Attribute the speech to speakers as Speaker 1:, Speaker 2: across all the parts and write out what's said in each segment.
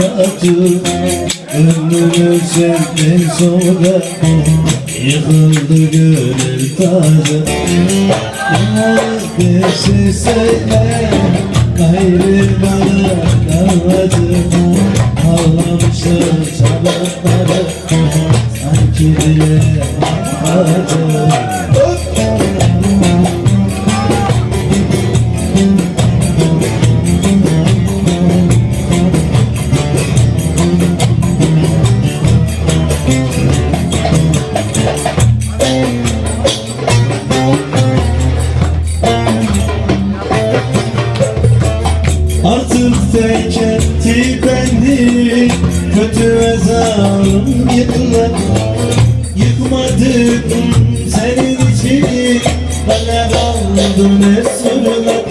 Speaker 1: tacı Ömrümü senden sonra. Yıkıldı gönül tacı şey söyle Gayrı bana kalmadı Tek etti beni Kötü ve zalim yıllar Yıkmadım senin için kaldı ne sorular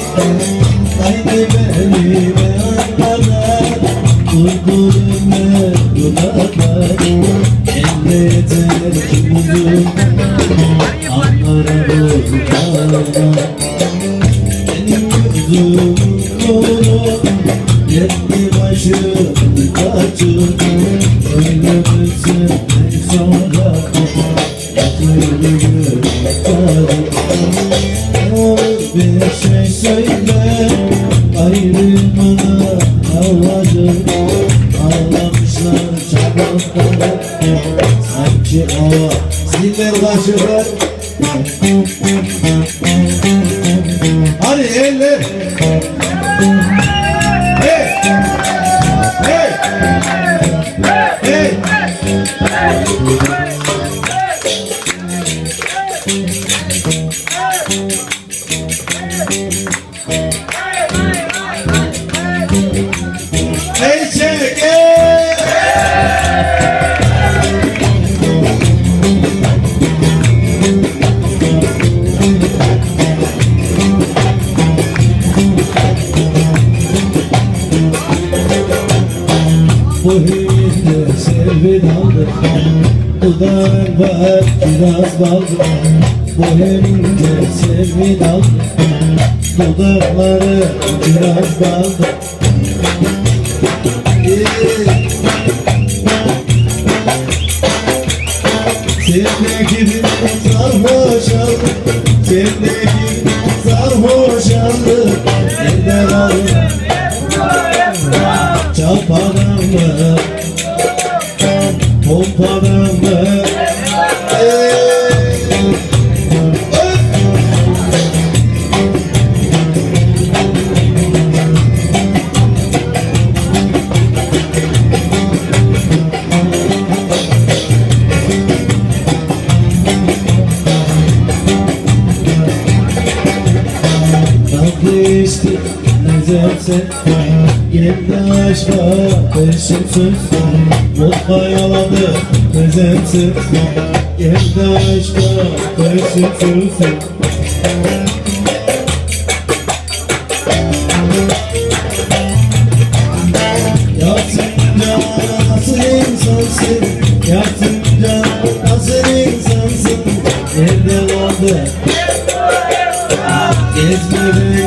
Speaker 1: Haydi beni beyanlara Durdurun ne dudalar Elde ki bugün Anlara gözüm dolu Yetti başım kaçım Ölümümüzün sonra Yakıldı gözlerim Olur bir şey söyle Ayrılmana ağladım Ağlamışlar çabukları Sanki Ziller kaşıklar Hadi Bu hüyünde sevin aldı Dudakları biraz baldı lezzetse Yedi aşka peşimsiz Mutlu yaladı lezzetsiz Yedi aşka peşimsiz Yatsın canım nasıl insansın Yatsın canım nasıl insansın Nerede Gezmedin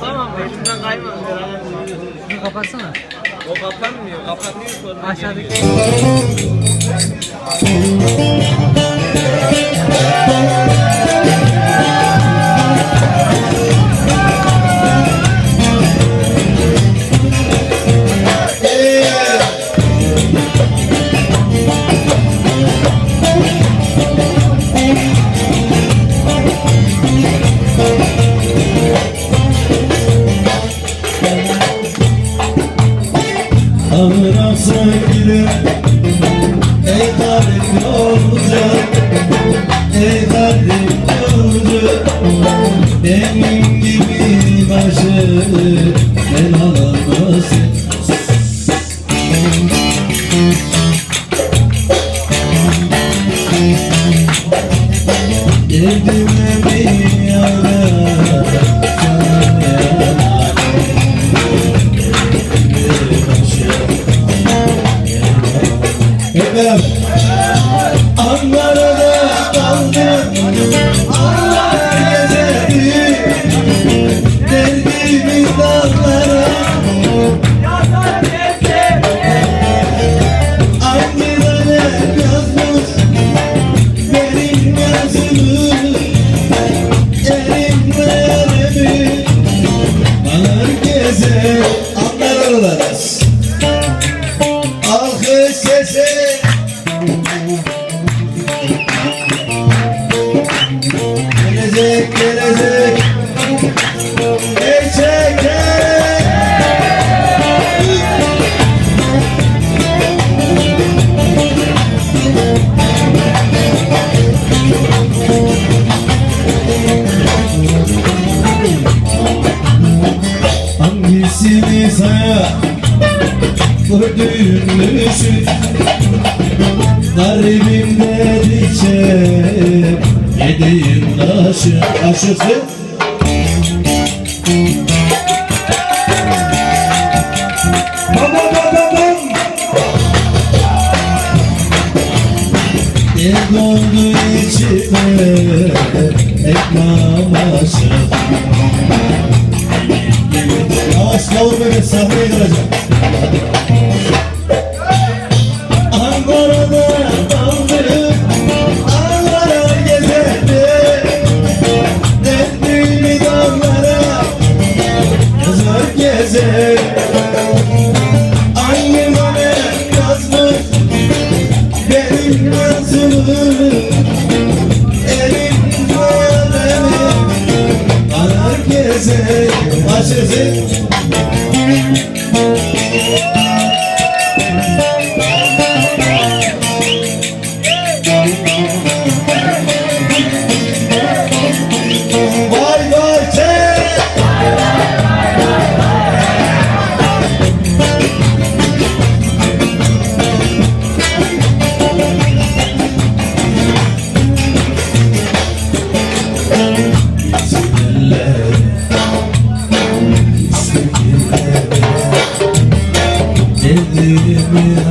Speaker 2: Tamam be şundan kaymaz ya.
Speaker 3: Şunu kapatsana.
Speaker 2: O kaplanmıyor. Kaplanıyor sonra.
Speaker 3: Aşağıdaki.
Speaker 1: Thank you. aşısı Baba baba bam Ne doldu içime ekmam aşık Asla olmayı sahneye duracak me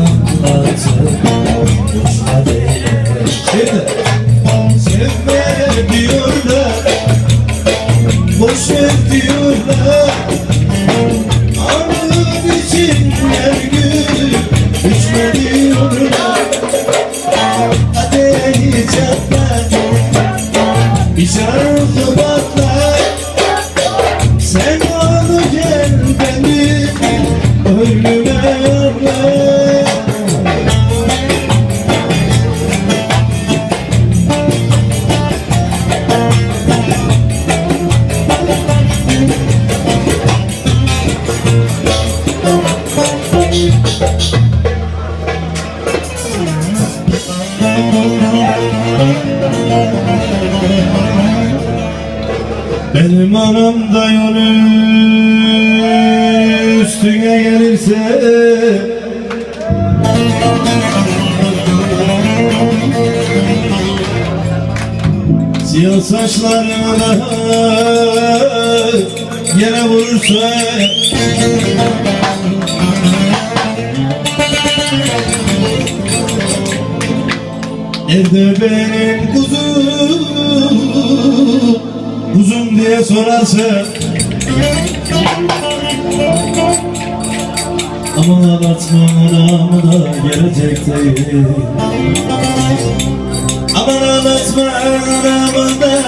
Speaker 1: Elmanım da yolu üstüne gelirse. Siyah saçlarına da yere vurursa. Evde benim kuzum uzun diye sorarsa. Aman ağlatmanın anı da gelecek değil. Aman ağlatmanın anı da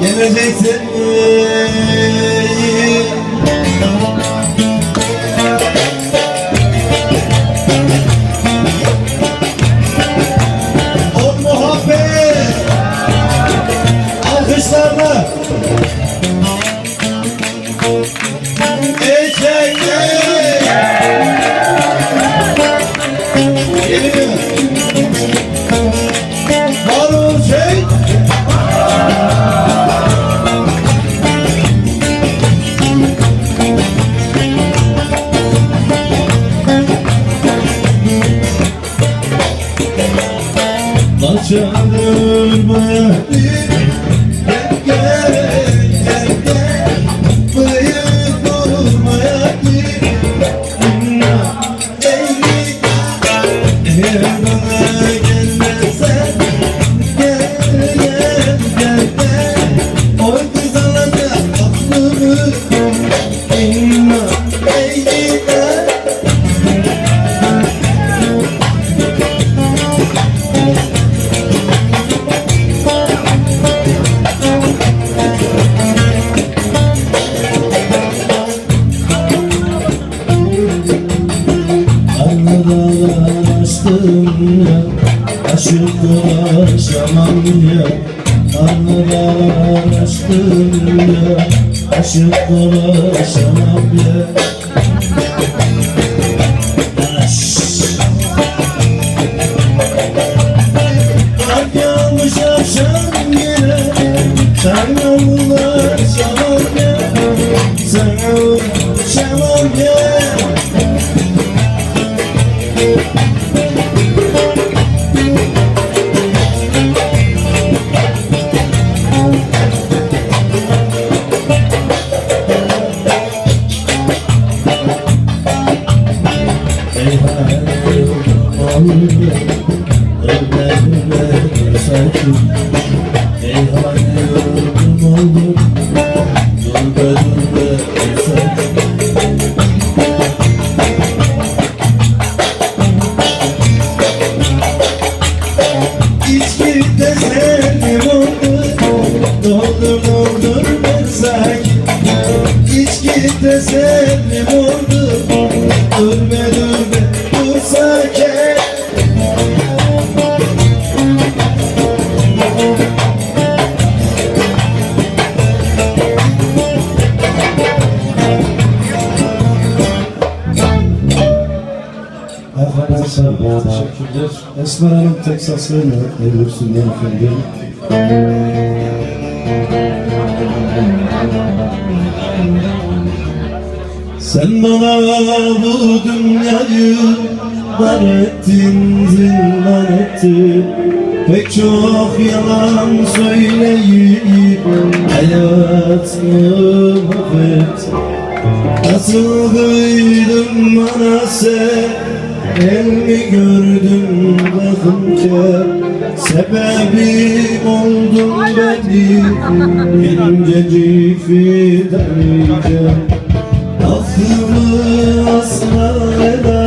Speaker 1: gelecek değil. Açtım ya Aşık dolaşamam ya. Anladan açtım ya Aşık dolaşamam ya
Speaker 4: Esmer Hanım Teksas'ıyla evlisin efendim.
Speaker 1: Sen bana bu dünyayı dar ettin, zindan ettin. Pek çok yalan söyleyip hayatımı mahvettin. Nasıl kıydın bana sen el mi gördüm bakınca Sebebim oldum benim incecik fidanca Aklımı asla eder